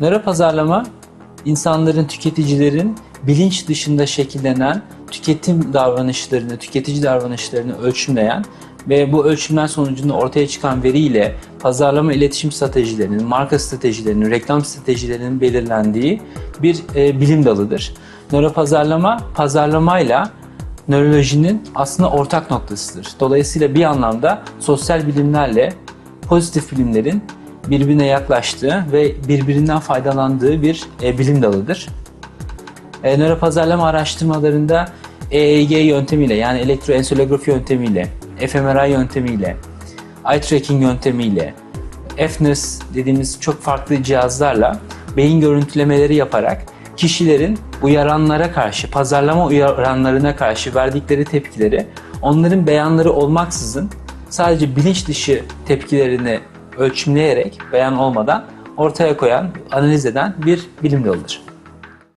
Nöropazarlama insanların, tüketicilerin bilinç dışında şekillenen tüketim davranışlarını, tüketici davranışlarını ölçümleyen ve bu ölçümler sonucunda ortaya çıkan veriyle pazarlama iletişim stratejilerinin, marka stratejilerinin, reklam stratejilerinin belirlendiği bir e, bilim dalıdır. Nöropazarlama, pazarlamayla nörolojinin aslında ortak noktasıdır. Dolayısıyla bir anlamda sosyal bilimlerle pozitif bilimlerin birbirine yaklaştığı ve birbirinden faydalandığı bir e, bilim dalıdır. E, nöropazarlama araştırmalarında EEG yöntemiyle yani elektroenselegrofi yöntemiyle, fMRI yöntemiyle, eye tracking yöntemiyle, FNIRS dediğimiz çok farklı cihazlarla beyin görüntülemeleri yaparak kişilerin uyaranlara karşı, pazarlama uyaranlarına karşı verdikleri tepkileri onların beyanları olmaksızın sadece bilinç dışı tepkilerini ölçümleyerek beyan olmadan ortaya koyan, analiz eden bir bilim dalıdır.